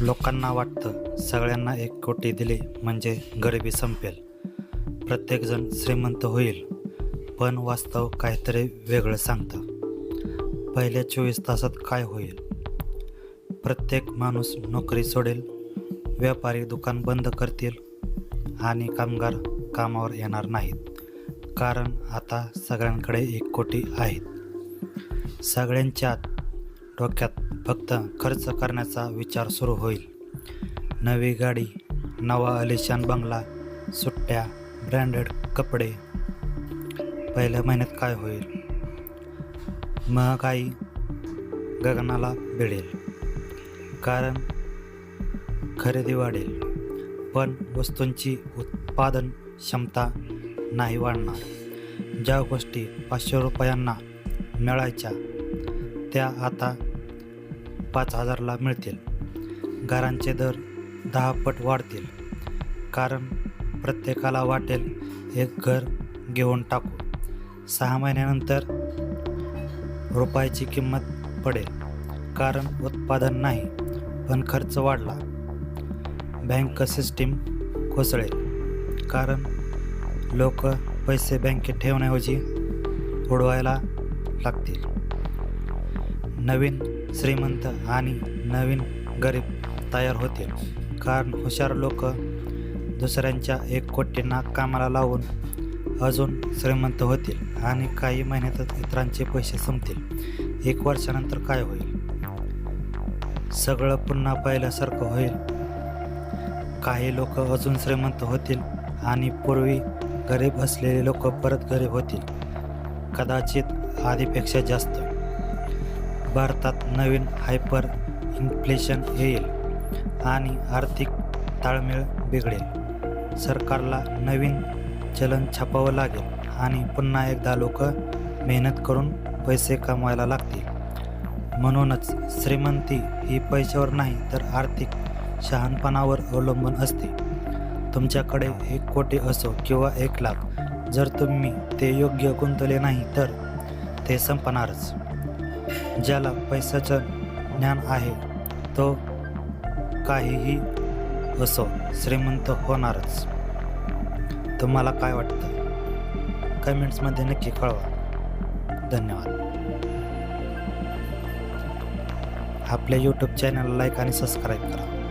लोकांना वाटतं सगळ्यांना एक कोटी दिले म्हणजे गरिबी संपेल. प्रत्येकजण श्रीमंत होईल पण वास्तव काहीतरी वेगळं सांगतं. पहिल्या चोवीस तासात काय होईल? प्रत्येक माणूस नोकरी सोडेल व्यापारी दुकान बंद करतील आणि कामगार कामावर येणार नाहीत कारण आता सगळ्यांकडे एक कोटी आहेत. सगळ्यांच्या डोक्यात फक्त खर्च करण्याचा विचार सुरू होईल. नवी गाडी नवा अलिशान बंगला सुट्ट्या ब्रँडेड कपडे. पहिल्या महिन्यात काय होईल? महागाई गगनाला भिडेल. कारण खरेदी वाढेल. पण वस्तूंची उत्पादन क्षमता नाही वाढणार. ज्या गोष्टी पाचशे रुपयांना मिळायच्या त्या आता पाच हजारला मिळतील. घरांचे दर दहा पट वाढतील. कारण प्रत्येकाला वाटेल एक घर घेऊन टाकू. सहा महिन्यानंतर रुपयाची किंमत पडेल. कारण उत्पादन नाही पण खर्च वाढला. बँक सिस्टीम कोसळेल. कारण लोक पैसे बँकेत ठेवण्याऐवजी उडवायला लागतील. नवीन श्रीमंत आणि नवीन गरीब तयार होतील. कारण हुशार लोक दुसऱ्यांच्या एक कोटींना कामाला लावून अजून श्रीमंत होतील आणि काही महिन्यातच इतरांचे पैसे संपतील. एक वर्षानंतर काय होईल? सगळं पुन्हा पाहिल्यासारखं होईल. काही लोक अजून श्रीमंत होतील आणि पूर्वी गरीब असलेले लोक परत गरीब होतील. कदाचित आधीपेक्षा जास्त. भारतात नवीन हायपर इन्फ्लेशन येईल आणि आर्थिक ताळमेळ बिघडेल. सरकारला नवीन चलन छापावं लागेल आणि पुन्हा एकदा लोक मेहनत करून पैसे कमवायला लागतील. म्हणूनच श्रीमंती ही पैशावर नाही तर आर्थिक शहाणपणावर अवलंबून असते. तुमच्याकडे एक कोटी असो किंवा एक लाख जर तुम्ही ते योग्य गुंतवले नाही तर ते संपणारच. ज्याला पैशाचं ज्ञान आहे तो काहीही असो श्रीमंत होणारच. तुम्हाला काय वाटतं? कमेंट्समध्ये नक्की कळवा. धन्यवाद. आपल्या यूट्यूब चॅनलला लाईक आणि सबस्क्राईब करा.